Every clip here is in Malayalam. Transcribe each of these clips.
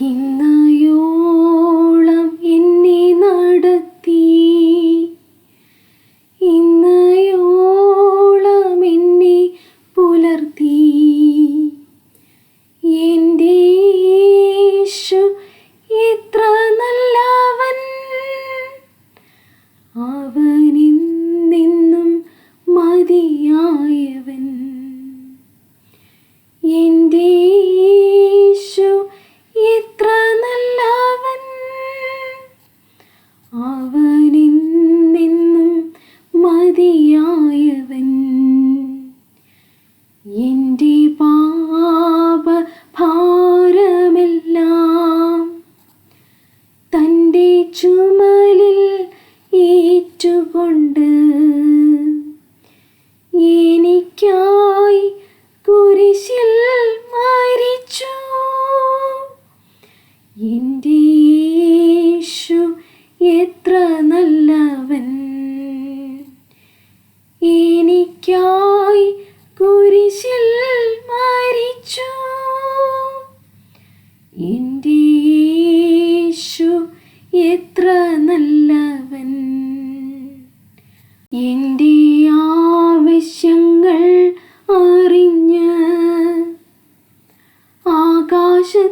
ഇന്നയോളം എന്നെ നടത്തി. ഇന്നയോളം എന്നെ പുലർത്തി. എന്റെ യേശു എത്ര നല്ലവൻ. അവനെന്നെന്നും ഏറ്റുകൊണ്ട് എനിക്കായി കുരിശിൽ മരിച്ചു. എന്റെ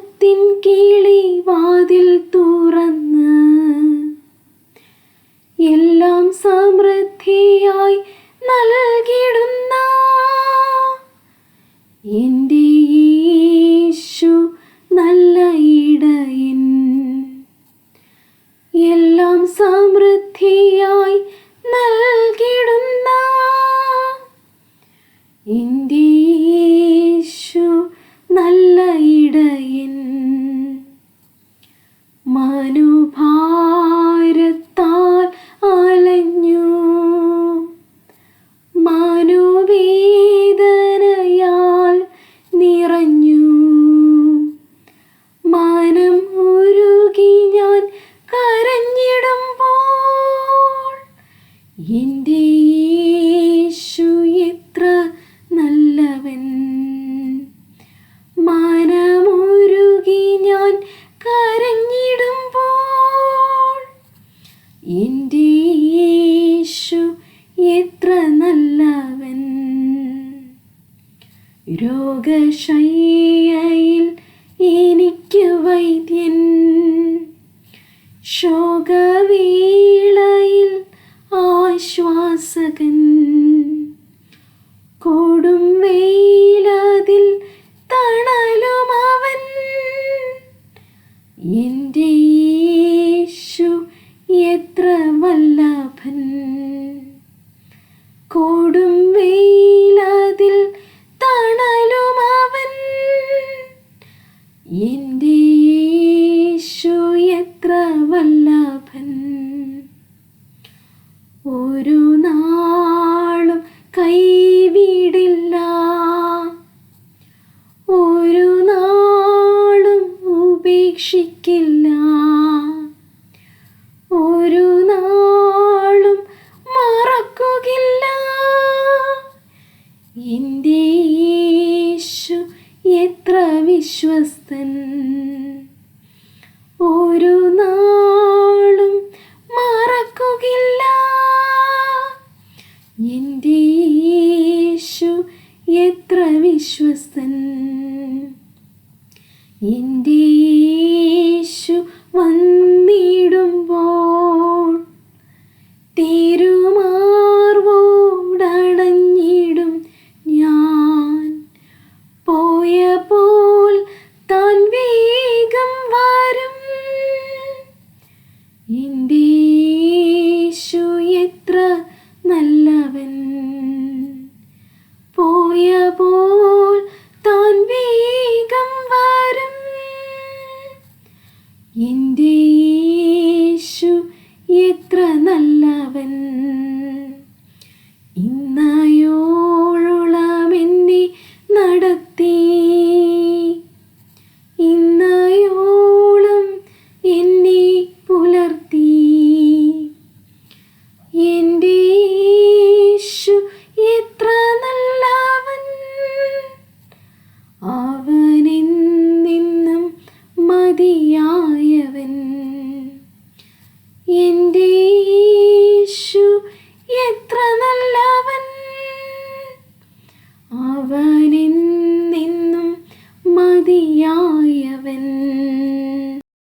ആകാശത്തിൻ കിളി വാതിൽ തുറന്ന് എല്ലാം സമൃദ്ധിയായി നൽകിടുന്ന എന്റെ യേശു നല്ല ഇടയൻ. എല്ലാം സമൃദ്ധിയായി നൽകിടുന്ന എന്റെ യേശു എത്ര നല്ലവൻ. മനമുരുകി ഞാൻ കരഞ്ഞിടുമ്പോൾ എന്റെ യേശു എത്ര നല്ലവൻ. രോഗശയ്യയിൽ എനിക്ക് വൈദ്യൻ. ശോകവേളയിൽ ആശ്വാസകൻ. കൊടും വെയിലതിൽ തണലുമവൻ എന്റെ യേശു എത്ര വല്ലഭൻ. കൊടും വെയിലതിൽ എന്റെ യേശു വന്നിടുമ്പോൾ തിരുമാർവോടണഞ്ഞിടും ഞാൻ. പോയപ്പോൾ താൻ വേഗം വരും. എന്റെ Ave